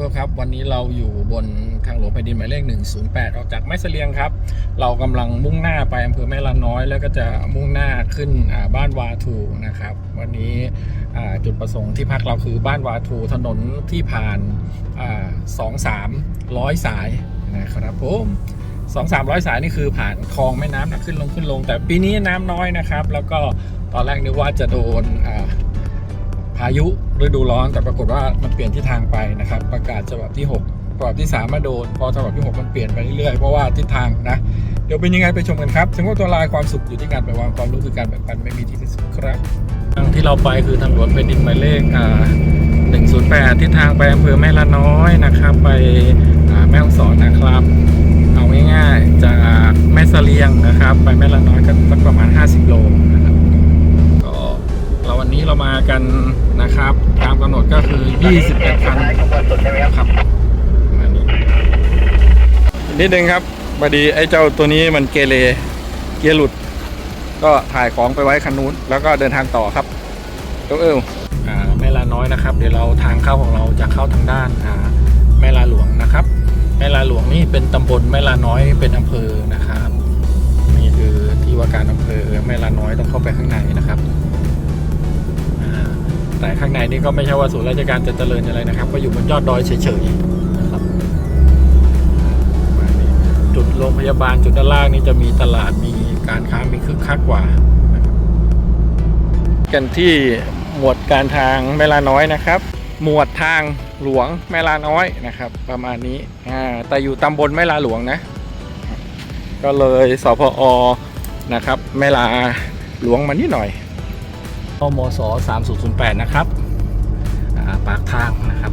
people ครับ วันนี้เราอยู่บนทางหลวงแผ่นดินหมายเลข 108 ออกจากแม่เสลียงครับ เรากำลังมุ่งหน้าไปอำเภอแม่ละน้อย แล้วก็จะมุ่งหน้าขึ้นบ้านวาทูนะครับ วันนี้จุดประสงค์ที่พักเราคือบ้านวาทูถนนที่ผ่านสองสามร้อยสายนะครับผมสองสามร้อยสายนี่คือผ่านคลองแม่น้ำนะขึ้นลงขึ้นลง แต่ปีนี้น้ำน้อยนะครับ แล้วก็ตอนแรกนึกว่าจะโดนอ พายุฤดูร้อนแต่ปรากฏว่ามันเปลี่ยนทิศทางไปนะครับ ประกาศฉบับที่ 6ฉบับที่ 3 มาโดน พอฉบับที่ 6 มันเปลี่ยนไปเรื่อยๆ เพราะว่าทิศทางนะ เดี๋ยวเป็นยังไงไปชมกันครับ ถึงว่าตัวลายความสุขอยู่ที่การแบ่งวางความรู้คือการแบ่งปันไม่มีที่สิ้นสุดครับทางที่เราไปคือทางหลวงแผ่นดินหมายเลขอ่า108ทิศทางไปอำเภอแม่ละน้อยนะครับ ไปแม่ฮ่องสอนนะครับ เอาง่ายๆจากแม่เสลียงนะครับ ไปแม่ละน้อยก็สักประมาณ 50 โลนะครับก็เรา วันนี้เรามากันนะครับตามกำหนดก็คือ 21 คันครับมานี้นิดนึงครับพอดีไอ้เจ้าตัวนี้มันเกเรเกียร์หลุด ก็ถ่ายของไปไว้คันนู้น แล้วก็เดินทางต่อครับเอวเอวอ่าแม่ลาน้อยนะครับ เดี๋ยวเราทางเข้าของเราจะเข้าทางด้านอ่าแม่ลาหลวงนะครับ แม่ลาหลวงนี่เป็นตำบลแม่ลาน้อยเป็นอำเภอนะครับ นี่คือที่ว่าการอำเภอแม่ลาน้อยต้องเข้าไปข้างในนะครับอ่า แต่ข้างในนี่ก็ไม่ใช่ว่าศูนย์ราชการจะเจริญอะไรนะครับ ก็อยู่บนยอดดอยเฉยๆนะครับจุดโรงพยาบาลจุดด้านล่างนี่จะมีตลาดมีการค้ามีคึกคักกว่ากันที่หมวดการทางแม่ลาน้อยนะครับ หมวดทางหลวงแม่ลาน้อยนะครับ ประมาณนี้แต่อยู่ตำบลแม่ลาหลวงนะ ก็เลยสพอนะครับแม่ลาหลวงมานิดหน่อย มส3008 นะครับปากทางนะครับ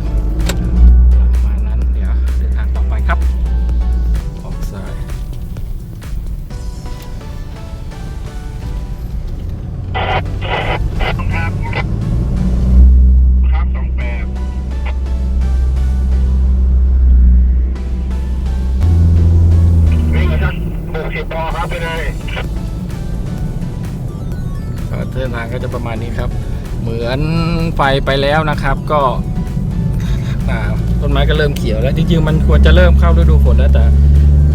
เหมือนไฟไปแล้วนะครับ ก็ต้นไม้ก็เริ่มเขียวแล้ว จริงๆ มันควรจะเริ่มเข้าฤดูฝนแล้วแต่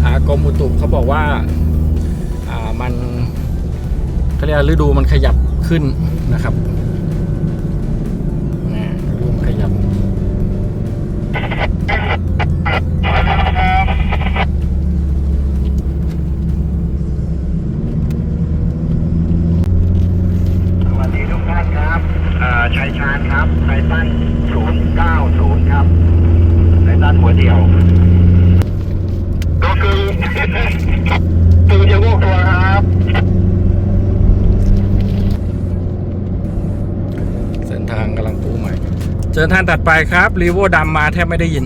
อากรมอุตุเขาบอกว่ามันเขาเรียกว่าฤดูมันขยับขึ้นนะครับ เจอท่านตัดไปครับรีโวดำมาแทบไม่ได้ยิน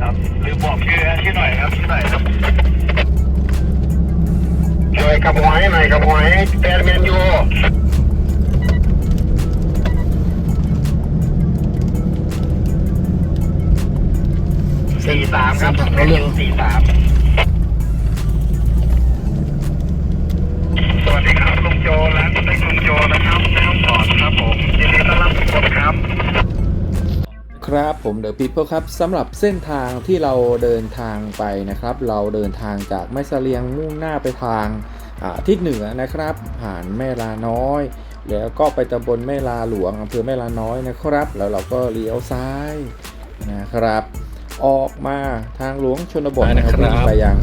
ครับลืมบอกชื่อชื่อหน่อยครับชื่อหน่อยครับช่วยกับหอยหน่อยกับหอยแฟนแมนยูสี่สามครับเส้นทางแมเขานเรื่อยูงสี่สามสวัสดีครับลุงโจร้านสเต็กลุงโจนะครับแม่ห้องสอนครับผมยินดีต้อนรับทุกคนครับ ครับผมเดอะ People ครับสำหรับเส้นทางที่เราเดินทางไปนะครับ เราเดินทางจากแม่เสลียงมุ่งหน้าไปทางอ่าทิศเหนือนะครับ ผ่านแม่ลาน้อย แล้วก็ไปตำบลแม่ลาหลวงอำเภอแม่ลาน้อยนะครับ แล้วเราก็เลี้ยวซ้ายนะครับ ออกมาทางหลวงชนบทนะครับไปนะครับวิ่งไปยัง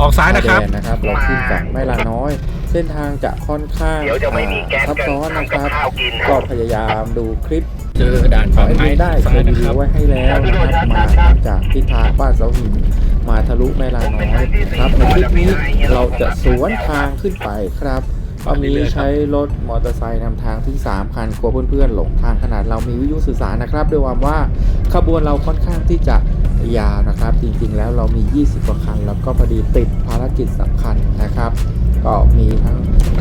ออกซ้ายนะครับชแดนะครับ เราขึ้นจากแม่ลาน้อยเส้นทางจะค่อนข้างเดี๋ยวจะไม่มีแก๊สซับซ้อนนะครับทำกับข้าวกินก็พยายามดูคลิป เจอด่านขอฝั่งให้ไม้ดูได้ซ้าเคยยรีนะควิรัวบไว้ให้แล้วนะครับมาจากทิศทางบ้านเสาหินมาทะลุแม่ลาน้อยครับในคลิปนี้เราจะสวนทางขึ้นไปครับตอนนี้ใช้รถมอเตอร์ไซค์นำทางถึง 3 คันกลัวเพื่อนๆหลงทางขนาดเรามีวิทยุสื่อสารนะครับ ด้วยความว่าขบวนเราค่อนข้างที่จะยาวนะครับ จริงๆแล้วเรามี 20 กว่าคัน แล้วก็พอดีติดภารกิจสำคัญนะครับ ก็มีทั้ง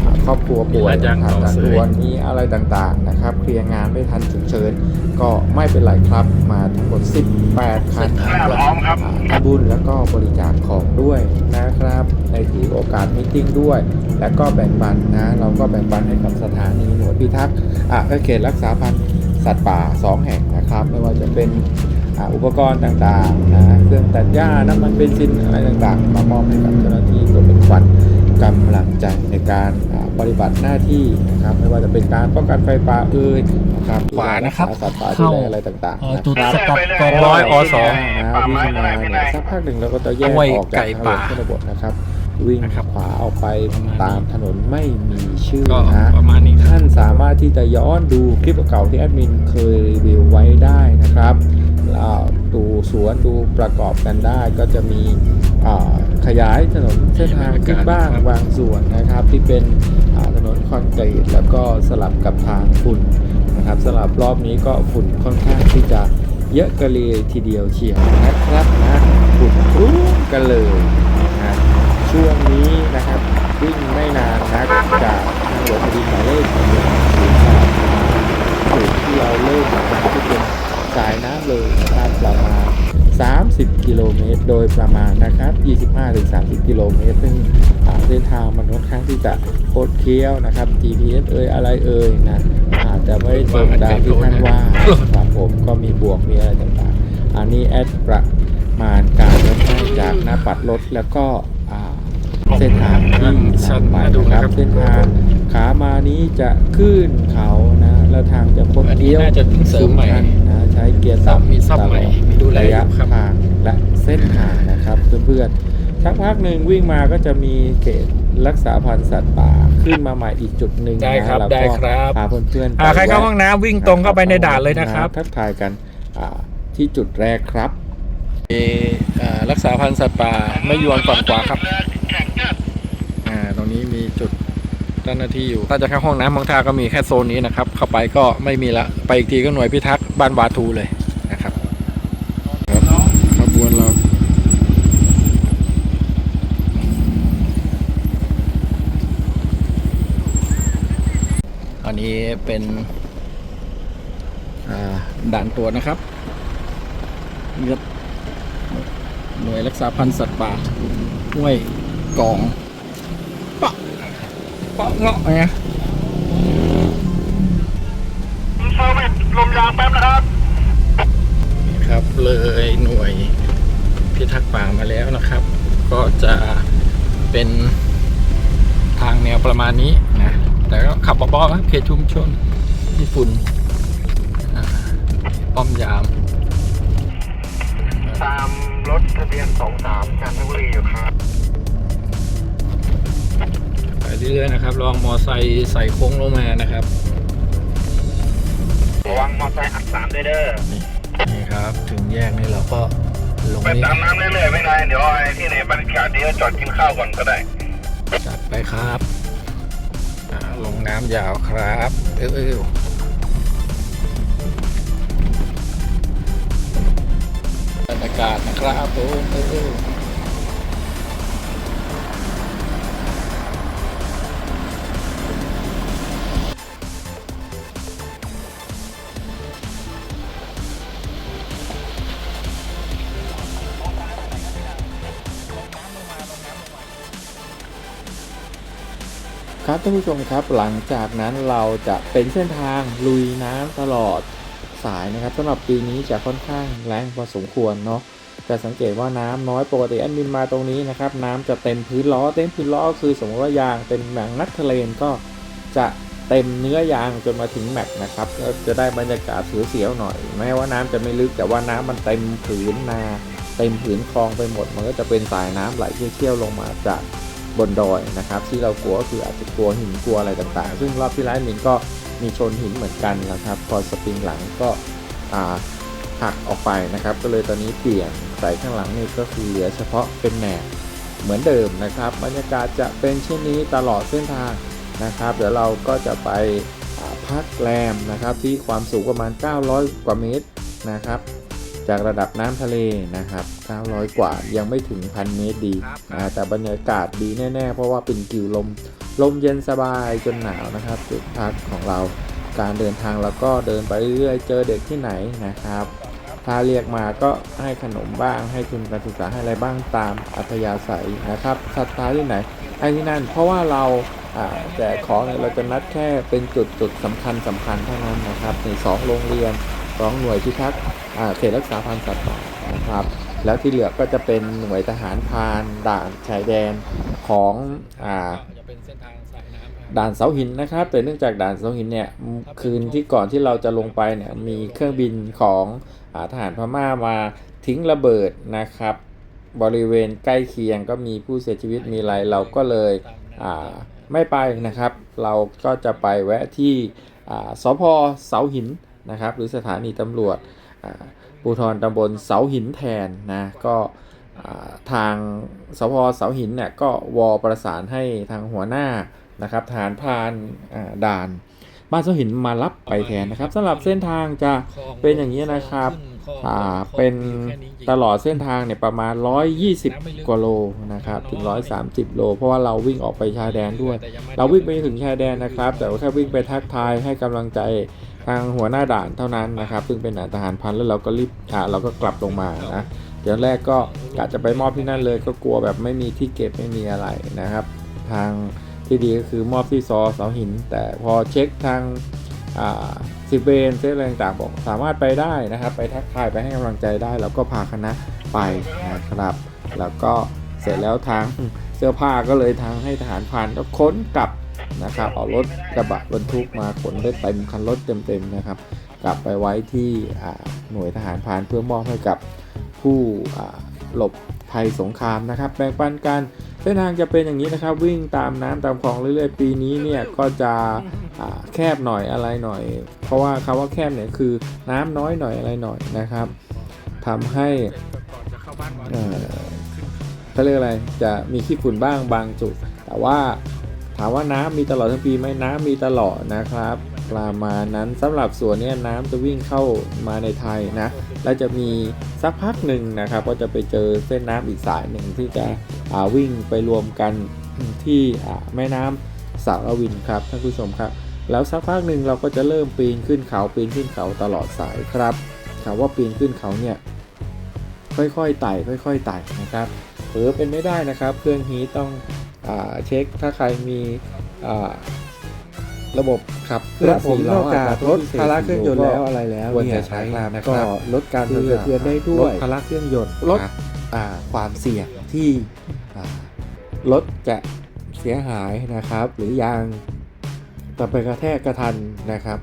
อ่า ครอบครัวป่วยมีหลายอย่างผ่าต่อตัดเสยด่วนมีอะไรต่างๆนะครับ เคลียร์งานไม่ทันฉุกเฉินก็ไม่เป็นไรครับมาทั้งหมด 18 คันพร้อมครับอ่าทำบุญแล้วก็บริจาคของด้วยนะครับ ในถือโอกาสมิ팅ด้วย แล้วก็แบ่งปันนะ เราก็แบ่งปันให้กับสถานีหน่วยพิทักษ์อะก็เขตรักษาพันธุ์สัตว์ป่า 2 แห่งนะครับ ไม่ว่าจะเป็นอ่าอุปกรณ์ต่างๆนะเครื่องตัดหญ้าน้ำมันเบนซินอะไรต่างๆ มามอบให้กับเจ้าหน้าที่เพื่อเป็นขวัญกำลังใจในการอ่า ปฏิบัติหน้าที่นะครับไม่ว่าจะเป็นการป้องกันไฟป่าเอ่ยนะครับขวานะครับดูแลสัตว์ป่าดูเข้าแลอะไรต่างๆเอ่อนะจุดครับสกัดกองร้อยอสองนะวิ่งเข้ามาเนี่ยสักพักหนึ่งเราก็จะแยกห้วยออกจากไก่ทางหลป่าวงชนบทนะครับ วิ่งนะครับขวาออกไปตามถนนไม่มีชื่อก็นะประมาณนี้ครับท่านสามารถที่จะย้อนดูคลิปเก่าๆที่แอดมินเคยรีวิวไว้ได้นะครับแล้วดูสวนดูประกอบกันได้ก็จะมีอ่าขยายถนนเส้นทางขึ้นบ้างบางส่วนนะครับ ที่เป็นอ่าถนนคอนกรีตแล้วก็สลับกับทางฝุ่นนะครับสลับรอบนี้ก็ฝุ่นค่อนข้างที่จะเยอะกันเลยทีเดียวเชียวนะครับนะฝุ่นคลุ้งกันเลยนะ ช่วงนี้นะครับวิ่งไม่นานนักจากทางหลวงแผ่นดินหมายเลขหนึ่งศูนย์สามจุดที่เราเริ่มนะครับที่เป็นสายน้ำเลยนะครับประมาณ 30 กิโลเมตร โดยประมาณนะครับ 25-30 กิโลเมตร ซึ่งเส้นทางมันค่อนข้างที่จะโคดเคี้ยวนะครับ GPS เอ่ยอะไรเอ่ยนะอาจจะไม่ตรงตามที่ท่านว่าครับผมก็มีบวกมีอะไรต่างๆ อันนี้แอดประมาณการลดให้จากหน้าปัดรถแล้วก็ เส้นทางที่นำไปนะครับเส้นทางขามานี้จะขึ้นเขานะแล้วทางจะคดอันนี้เคี้ยวน่าจะเพิ่งเสริมใหม่สูงชันนะใช้เกียร์ซับต่ำมีซับใหม่ตลอมีดูแลระยะอยู่ครับทางและเส้นทางนะครับเพื่อนๆสักพักหนึ่งวิ่งมาก็จะมีเขตรักษาพันธุ์สัตว์ป่าขึ้นมาใหม่อีกจุดหนึ่งได้นะครับแล้วได้ก็ครับพาเพื่อนๆอ่าใครเข้าไปแวะห้องน้ำวิ่งตรงเข้าไปในด่านเลยนะครับทักทายกันอ่าที่จุดแรกครับมีอ่ารักษาพันธุ์สัตว์ป่าไม่ยวนฝั่งขวาครับอ่าตรงนี้มี จุดเจ้าหน้าที่อยู่ถ้าจะเข้าห้องน้ำบางท่าก็มีแค่โซนนี้นะครับ เข้าไปก็ไม่มีละ ไปอีกทีก็หน่วยพิทักษ์บ้านวาทูเลยนะครับครับขบวนเราอันนี้เป็นด่านตรวจนะครับนี่ครับหน่วยรักษาพันธุ์สัตว์ป่าห้วยกองปะ ปะเงาะไงเซอร์วิสลมยางแป๊บนะครับ ครับเลยหน่วยพิทักษ์ป่ามาแล้วนะครับ ก็จะเป็นทางแนวประมาณนี้นะแต่ก็ขับเบาๆนะเขตชุมชนที่ฝุ่นป้อมยาม ตามรถทะเบียน 23จันทบุรีอยู่ครับ เรื่อยๆนะครับ ลองมอไซค์ใส่โค้งลงมานะครับระวังมอเตอร์ไซค์อักสามด้วยเด้อนี่ครับ ถึงแยกนี่เราก็ลงไปนี่ตามน้ำเรื่อยๆไม่นานเดี๋ยวไอ้ที่ไหนบรรยากาศดีก็จอดกินข้าวก่อนก็ได้จัดไปครับอ่าลงน้ำยาวครับเออเออบรรยากาศนะครับผมเออ ครับท่านผู้ชมครับ หลังจากนั้นเราจะเป็นเส้นทางลุยน้ำตลอดสายนะครับสำหรับปีนี้จะค่อนข้างแรงพอสมควรเนาะจะสังเกตว่าน้ำน้อยปกติแอดมินมาตรงนี้นะครับ น้ำจะเต็มพื้นล้อเต็มพื้นล้อคือสมมติว่ายางเป็นแมงนักทะเลนก็จะเต็มเนื้อยางจนมาถึงแม็กนะครับก็จะได้บรรยากาศเสียวๆหน่อย แม้ว่าน้ำจะไม่ลึกแต่ว่าน้ำมันเต็มผืนนา เต็มผืนคลองไปหมด มันก็จะเป็นสายน้ำไหลเชี่ยวๆลงมาจาก บนดอยนะครับ ที่เรากลัวก็คืออาจจะกลัวหินกลัวอะไรต่างๆ ซึ่งรอบที่แล้วมินก็มีชนหินเหมือนกันนะครับพอสปริงหลังก็หักออกไปนะครับ ก็เลยตอนนี้เปลี่ยนใส่ข้างหลังนี่ก็คือเหลือเฉพาะเป็นแหนบเหมือนเดิมนะครับ บรรยากาศจะเป็นเช่นนี้ตลอดเส้นทางนะครับ เดี๋ยวเราก็จะไปพักแรมนะครับที่ความสูงประมาณ 900 กว่าเมตรนะครับ จากระดับน้ำทะเลนะครับ 900 กว่ายังไม่ถึงพันเมตรดีนะแต่บรรยากาศดีแน่ ๆ เพราะว่าเป็นกิวลม ลมเย็นสบายจนหนาวนะครับ จุดพักของเราการเดินทางแล้วก็เดินไปเรื่อยๆ เจอเด็กที่ไหนนะครับ ถ้าเรียกมาก็ให้ขนมบ้างให้ทุนการศึกษาให้อะไรบ้างตามอัธยาศัยนะครับศรัทธาที่ไหนให้ที่นั่นเพราะว่าเราอ่าแจกของเนี่ยเราจะนัดแค่เป็นจุดจุดๆสำคัญสำคัญเท่านั้นนะครับในสองโรงเรียน ของหน่วยพิทักษ์เขตรักษาพันธุ์สัตว์ป่านะครับ แล้วที่เหลือก็จะเป็นหน่วยทหารพานด่านชายแดนของอ่าด่านเสาหินนะครับ แต่เนื่องจากด่านเสาหินเนี่ยคืนที่ก่อนที่เราจะลงไปเนี่ยมีเครื่องบินของอทหารพม่ามาทิ้งระเบิดนะครับ บริเวณใกล้เคียงก็มีผู้เสียชีวิตมีอะไรเราก็เลยอ่าไม่ไปนะครับ เราก็จะไปแวะที่สพเสาหิน นะครับ หรือสถานีตำรวจอ่าภูธรตำบลเสาหินแทนนะก็ทางสพเสาหินเนี่ยก็วอประสานให้ทางหัวหน้านะครับฐานพานด่านบ้านเสาหินมารับไปแทนนะครับสำหรับเส้นทางจะเป็นอย่างนี้นะครับเป็นตลอดเส้นทางเนี่ยประมาณ 120กว่าโลนะครับถึง 130 โล เพราะว่าเราวิ่งออกไปชายแดนด้วย เราวิ่งไปถึงชายแดนนะครับ แต่ว่าแค่วิ่งไปทักทายให้กำลังใจ ทางหัวหน้าด่านเท่านั้นนะครับ ซึ่งเป็นทหารพันแล้วเราก็รีบอ่าเราก็กลับลงมานะเดี๋ยวแรกก็กะจะไปมอบที่นั่นเลยก็กลัวแบบไม่มีที่เก็บไม่มีอะไรนะครับ ทางที่ดีก็คือมอบที่ซอเสาหิน แต่พอเช็คทางอ่าสิบเวนเซตอะไรต่างๆบอกสามารถไปได้นะครับ ไปทักทายไปให้กำลังใจได้ แล้วก็พาคณะไปนะครับ แล้วก็เสร็จแล้วทางเสื้อผ้าก็เลยทางให้ทหารพรานก็ค้นกลับ นะครับเอารถกระบะบรรทุกมาขนได้เต็มคันรถเต็มๆนะครับ กลับไปไว้ที่หน่วยทหารพานเพื่อมอบให้กับผู้หลบภัยสงครามนะครับ แบ่งปันกันเส้นทางจะเป็นอย่างนี้นะครับ วิ่งตามน้ำตามคลองเรื่อยๆ ปีนี้เนี่ยก็จะแคบหน่อยอะไรหน่อย เพราะว่าคำว่าแคบเนี่ยคือน้ำน้อยหน่อยอะไรหน่อยนะครับทำให้เขาเรียกอะไรจะมีขี้ฝุ่นบ้างบางจุด แต่ว่า ถามว่าน้ำมีตลอดทั้งปีไหมน้ำมีตลอดนะครับ ประมาณนั้นสำหรับส่วนนี้น้ำจะวิ่งเข้ามาในไทยนะ แล้วจะมีสักพักหนึ่งนะครับ ก็จะไปเจอเส้นน้ำอีกสายหนึ่งที่จะวิ่งไปรวมกันที่แม่น้ำสารวินครับท่านผู้ชมครับ แล้วสักพักหนึ่งเราก็จะเริ่มปีนขึ้นเขาปีนขึ้นเขาตลอดสายครับถามว่าปีนขึ้นเขาเนี่ยค่อยๆไต่ค่อย ๆไต่นะครับหรือเป็นไม่ได้นะครับ เครื่องฮีต้อง เช็คถ้าใครมีอ่าระบบขับเคลื่อนและผมสี่นล้อกจากลดภาระเครื่องยนต์แล้วอะไรแล้วควรเนี่ยจะใช้นะครับนะคก็รับลดการสั่นสะเทือนได้ด้วลยดภาระเครื่องยนต์ลดครับอ่าความเสี่ยงที่อ่ารถจะเสียหายนะครับ หรือยางจะไปกระแทกกระทันนะครับ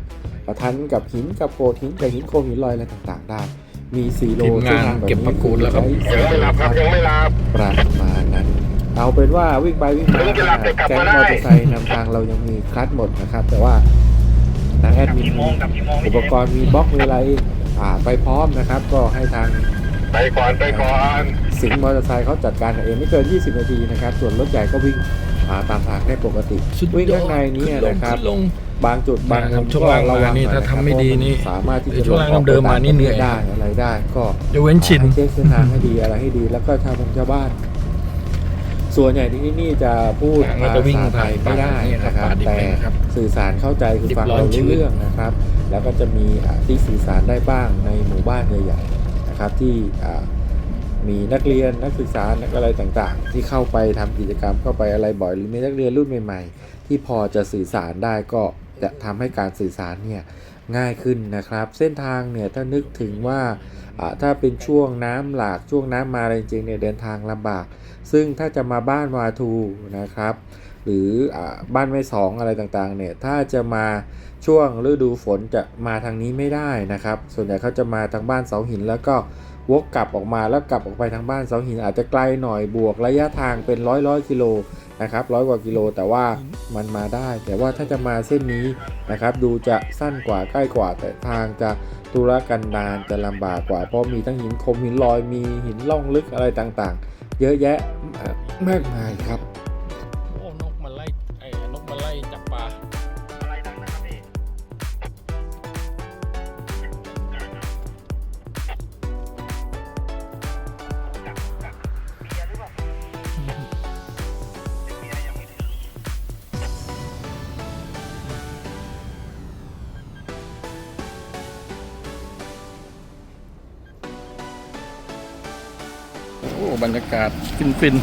กระทันกับหินกับโขดหินกับหินโคมหินลอยอะไรต่างๆ ได้ มี4โลทีมงานส้ทแบบเก็บประกูดแล้วครับใช้ยังไม่หลับครับยังไม่หลับประมาณนั้น เอาเป็นว่าวิ่งไปวิ่งมาเพิ่งจะหลับแต่กลับแก๊งมามได้อเตอร์ไซค์นำทางเรายังมีคลัตช์หมดนะครับ แต่ว่าทางแอดมินกี่โมงกับกี่โมงอุปกรณ์มีบล็อกมีอะไรอ่าไปพร้อมนะครับ ก็ให้ทางไปก่อนไปก่อนสิงห์มอเตอร์ไซค์เขาจัดการเองไม่เกิน 20 นาทีนะครับ ส่วนรถใหญ่ก็วิ่งอ่าตามทางได้ปกติสุดยอดวิ่งข้างในนี้นะครับขึ้นลงบางจุดบางนะครับช่วงล่างมานี่ถ้าทำไม่ดีนี่สามารถที่จะช่วงล่างเดิมมานี่เหนื่อยได้อะไรได้ ก็ยกเว้นชินให้เช็คเส้นทางให้ดีอะไรให้ดี แล้วก็ชาวบงชาวบ้าน ส่วนใหญ่ที่นี่จะพูดทางภาเราจะวิ่งษาไทยไม่ได้ผ่านป่านี่ครับป่าดิบนะครับแต่เลยนะครับสื่อสารเข้าใจคือดิบฟังร้อนเราชื้รู้นเรื่องนะครับ แล้วก็จะมีอ่าที่สื่อสารได้บ้างในหมู่บ้านใหญ่ๆนะครับที่อ่ามีนักเรียนนักศึกษานักอะไรต่างๆ ที่เข้าไปทำกิจกรรมเข้าไปอะไรบ่อยหรือมีนักเรียนรุ่นใหม่ ๆ ที่พอจะสื่อสารได้ก็จะทำให้การสื่อสารเนี่ยง่ายขึ้นนะครับ เส้นทางเนี่ยถ้านึกถึงว่าอ่า ถ้าเป็นช่วงน้ำหลากช่วงน้ำมาอะไรจริงๆเนี่ยเดินทางลำบาก ซึ่งถ้าจะมาบ้านวาทูนะครับหรืออบ้านไม่สองอะไรต่างๆเนี่ยถ้าจะมาช่วงฤดูฝนจะมาทางนี้ไม่ได้นะครับ ส่วนใหญ่เขาจะมาทางบ้านเสาหิน แล้วก็วกกลับออกมาแล้วกลับออกไปทางบ้านเสาหินอาจจะไกลหน่อยบวกระยะทางเป็นร้อยร้อยกิโล นะครับร้อยกว่ากิโลแต่ว่ามันมาได้ แต่ว่าถ้าจะมาเส้นนี้นะครับ ดูจะสั้นกว่าใกล้กว่า แต่ทางจะตุรกันดารจะลำบากกว่า เพราะมีทั้งหินคมหินลอยมีหินล่องลึกอะไรต่างๆ เยอะแยะมากมายครับ บรรยากาศฟินฟิน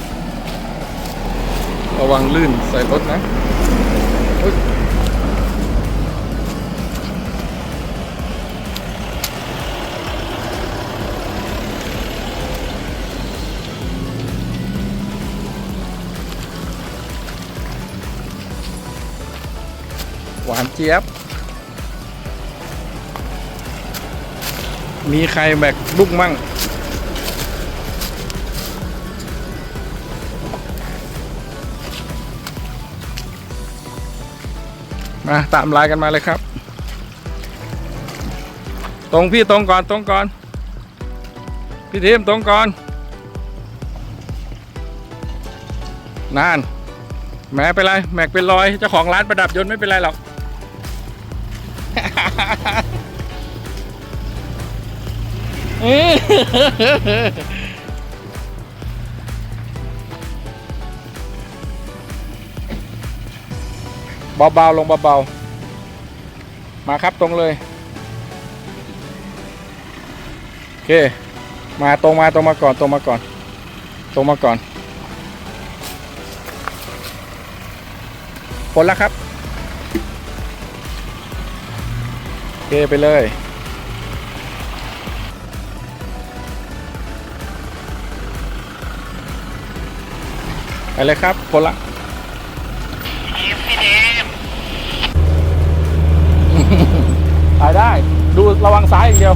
ระวังลื่นใส่รถนะหวานเจี๊ยบ มีใครแบกลูกมั่ง มาตามลายกันมาเลยครับ ตรงพี่ตรงก่อนตรงก่อน พี่ทีมตรงก่อนนานแหม้เป็นไรแม็กเป็นรอยเจ้าของร้านประดับยนต์ไม่เป็นไรหรอกเเบาๆลงเบาๆมาครับตรงเลยโอเคมาตรงมาตรงมาก่อนตรงมาก่อน ตรงมาก่อนผลแล้วครับโอเคไปเลยไปเลยครับผลละ ถ่ายได้ ดูระวังซ้ายอย่างเดียว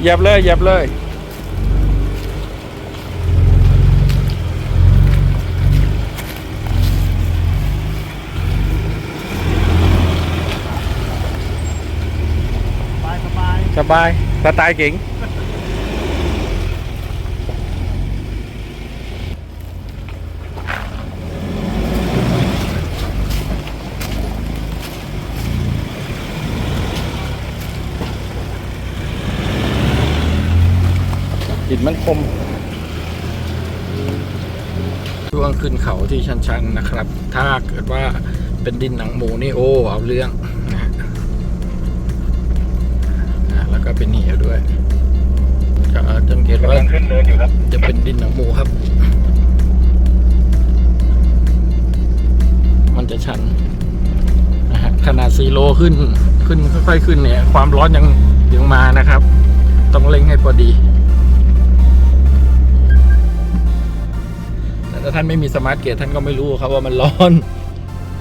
เหยียบเลยเหยียบเลย สบายสบายสไตล์เก๋ง หินมันคมช่วงขึ้นเขาที่ชันๆนะครับ ถ้าเกิดว่าเป็นดินหนังหมูนี่โอ้เอาเรื่องนะฮะอะแล้วก็เป็นเหวด้วยจะจนเกตว่ากำลังขึ้นเนินอยู่ครับ จะเป็นดินหนังหมูครับ มันจะชันนะฮะขนาดซีโลขึ้นขึ้นค่อยๆขึ้นเนี่ย ความร้อนยังยังมานะครับ ต้องเล็งให้พอดี ถ้าท่านไม่มีสมาร์ทเกตท่านก็ไม่รู้ครับว่ามันร้อน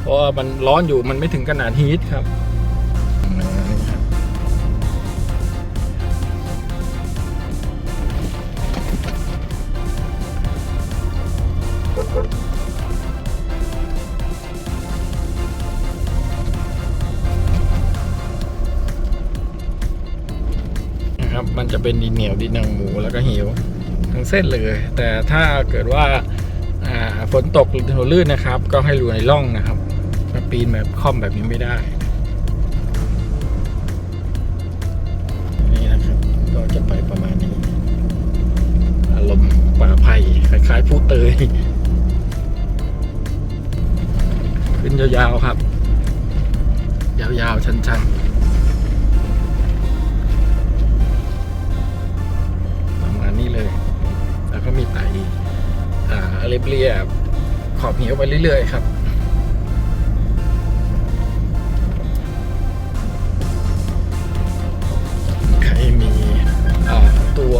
เพราะว่ามันร้อนอยู่มันไม่ถึงขนาดฮีทครับนี่ครับนะครับมันจะเป็นดินเหนียวดินหนังหมูแล้วก็เหวทั้งเส้นเลย แต่ถ้าเกิดว่า ฝนตกหรือถนนลื่นนะครับ ก็ให้อยู่ในร่องนะครับมาปีนแบบค่อมแบบนี้ไม่ได้นี่นะครับก็จะไปประมาณนี้ อารมณ์ป่าไผ่คล้ายๆผู้เตย ขึ้นยาวๆครับ ยาวๆ ชันๆประมาณนี้เลย แล้วก็มีไต่อ่าเรียบๆ ขอบเหวไปเรื่อยๆครับใครมีตัว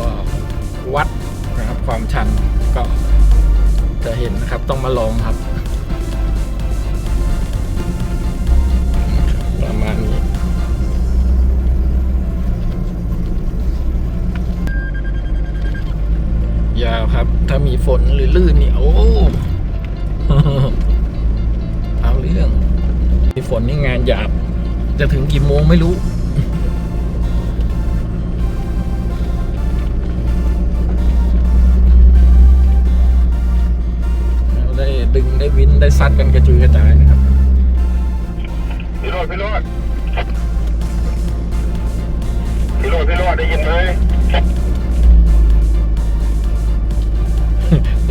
วัดนะครับความชันก็จะเห็นนะครับต้องมาลองครับ ประมาณนี้ยาวครับ ถ้ามีฝนหรือลื่นนี่โอ้ เอาเรื่องมีฝนนี่งานหยาบ จะถึงกี่โมงไม่รู้ได้ดึงได้วินได้ซัดกันกระจุยกระจายนะครับ พี่โรดพี่โรดพี่โรดพี่โรดได้ยินไหม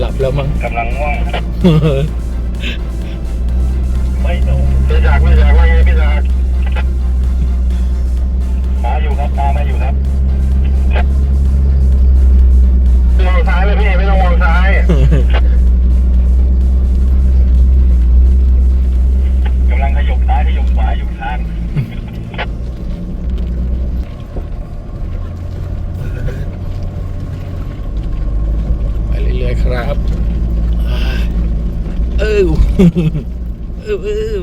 หลับแล้วมั้งกำลังง่วงไม่โดนพี่จากพี่จากว่าไงพี่จากมาอยู่ครับตามมาอยู่ครับมองซ้ายเลยพี่ไม่ต้องมองซ้ายกำลังขยบซ้ายขยบขวาอยู่ทาง ไปเรื่อยๆครับเออเออเออือ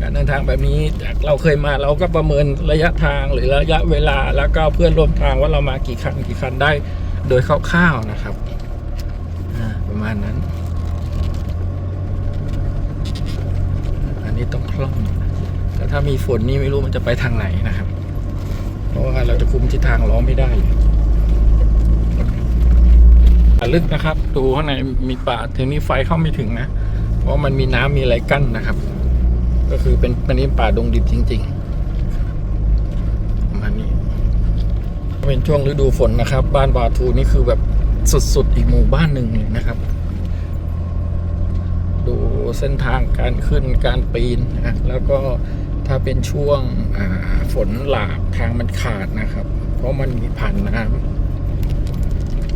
การเดินทางแบบนี้จากเราเคยมาเราก็ประเมินระยะทางหรือระยะเวลาแล้วก็เพื่อนร่วมทางว่าเรามากี่คันกี่คันได้โดยคร่าวๆนะครับประมาณนั้น อันนี้ต้องคล่องแต่ถ้ามีฝนนี่ไม่รู้มันจะไปทางไหนนะครับ เพราะว่าเราจะคุมทิศทางล้อไม่ได้ ลึกนะครับ ดูข้างในมีป่าทีนี้ไฟเข้าไม่ถึงนะ เพราะมันมีน้ำมีอะไรกั้นนะครับ ก็คือเป็นเป็นนี้ป่าดงดิบจริงๆประมาณนี้เป็นช่วงฤดูฝนนะครับ บ้านวาทูนี่คือแบบสุดๆอีกหมู่บ้านหนึ่งเลยนะครับ ดูเส้นทางการขึ้นการปีนนะแล้วก็ถ้าเป็นช่วงฝนหลากทางมันขาดนะครับ เพราะมันมีผ่านน้ำ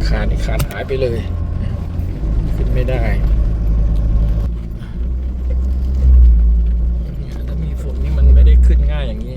ขาดนี่ขาดหายไปเลย ขึ้นไม่ได้ถ้ามีฝนนี่มันไม่ได้ขึ้นง่ายอย่างนี้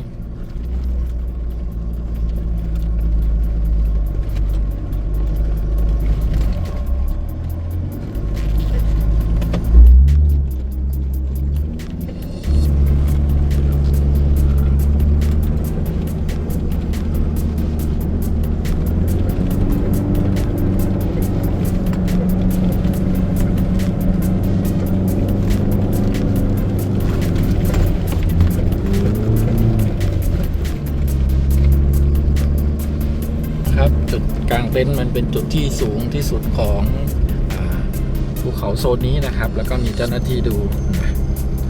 เต็นท์มันเป็นจุดที่สูงที่สุดของอาภูเขาโซนนี้นะครับ แล้วก็มีเจ้าหน้าที่ดู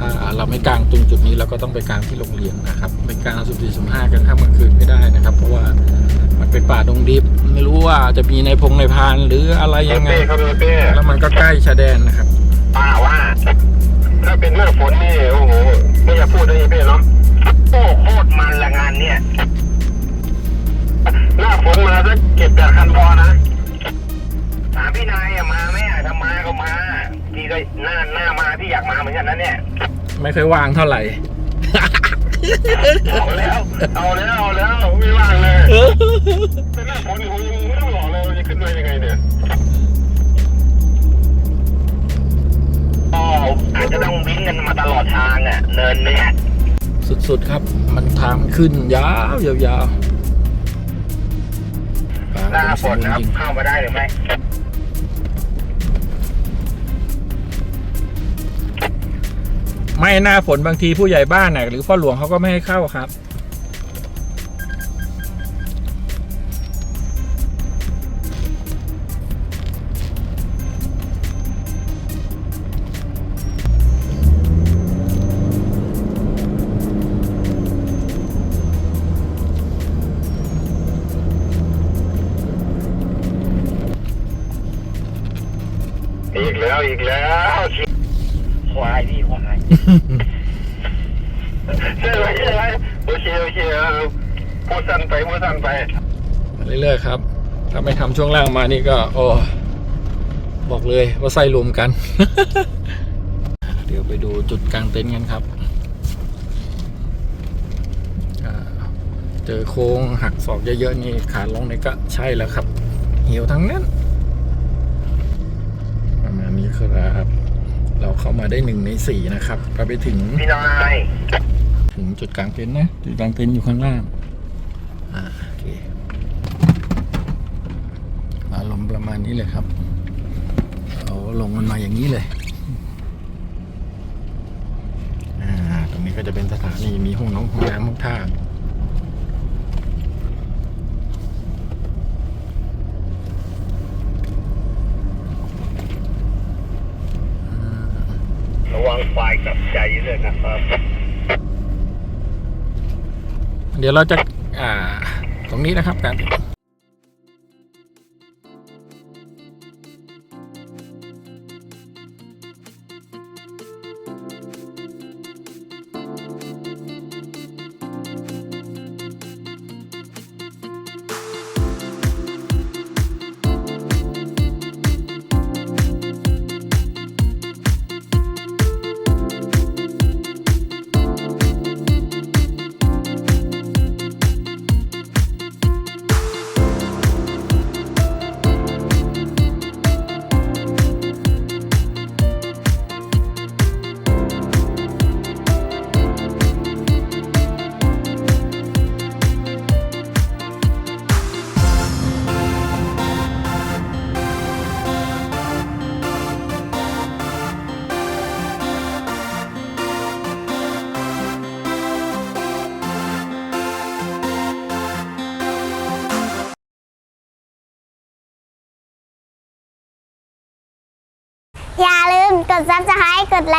อ่าเราไม่กลางตรงจุดนี้เราก็ต้องไปกลางที่โรงเรียนนะครับไปกลางสุดสี่สุดห้ากันข้ามกลางคืนไม่ได้นะครับ เพราะว่ามันเป็นป่าดงดิบไม่รู้ว่าจะมีในพงในพานหรืออะไรยังไงเป้ครับเป้แล้วมันก็ใกล้ชายแดนนะครับป้าว่า ถ้าเป็นหน้าฝนนี่โอ้โหไม่อยากพูดได้ยังเป้เนาะโอ้โคตรมันละงานเนี่ย หน้าฝนมาสักเก็บแต่คันพอนะถามพี่นายอะมาไหมอะถ้ามาก็มาพี่ก็หน้าหน้ามาพี่อยากมาเหมือนกันนะเนี่ยไม่เคอยว่างเท่าไหร่ เอาแล้ว เอาแล้วเอาแล้วไม่ว่างเลยเป็นหน้าฝนผมยังไม่ต้องหล่อเลยจะขึ้นมายังไงเนี่ยอ๋ออาจจะต้องวิ่งกันมาตลอดทางอะเนินเนี้ยสุดๆครับ มันทางขึ้นยาวยาวๆป่ หน้าฝนนะครับจริงเข้ามาได้หรือไม่ๆไม่หน้าฝนบางทีผู้ใหญ่บ้านน่ะหรือพ่อหลวงเขาก็ไม่ให้เข้าครับ เคโอเคเออพูดสั้นไปพูดสั้นไปเรื่อยๆครับ ถ้าไม่ทำช่วงล่างมานี่ก็ โอ้บอกเลยว่าไส้รวมกัน เดี๋ยวไปดูจุดกลางเต็นท์กันครับ เจอโค้งหักศอกเยอะๆนี่ขาลงนี่ก็ใช่แล้วครับเหี่ยวทั้งนั้น ประมาณนี้ครับ เราเข้ามาได้หนึ่งในสี่นะครับเราไปถึงพี่นาย ถึงจุดกลางเต็นท์นะจุดกลางเต็นท์อยู่ข้างล่างอ่าโอเคอารมณ์ประมาณนี้เลยครับเอาลงมันมาอย่างนี้เลยอ่าตรงนี้ก็จะเป็นสถานีมีห้องน้องห้องน้ำห้องท่าระวังไฟกับใจเลยนะครับ เดี๋ยวเราจะอ่าตรงนี้นะครับการ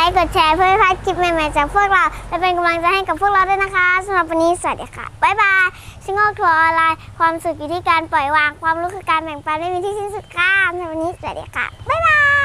ค์กดแชร์เพื่อไม่พลาดคลิปใหม่ๆจากพวกเรา และเป็นกำลังใจให้กับพวกเราด้วยนะคะสำหรับวันนี้สวัสดีค่ะ บ๊ายบายชิงโงกทัวร์ออนไลน์ความสุขอยู่ที่การปล่อยวาง ความรู้คือการแบ่งปันไม่มีที่สิ้นสุดค่ะสำหรับวันนี้สวัสดีค่ะ บ๊ายบาย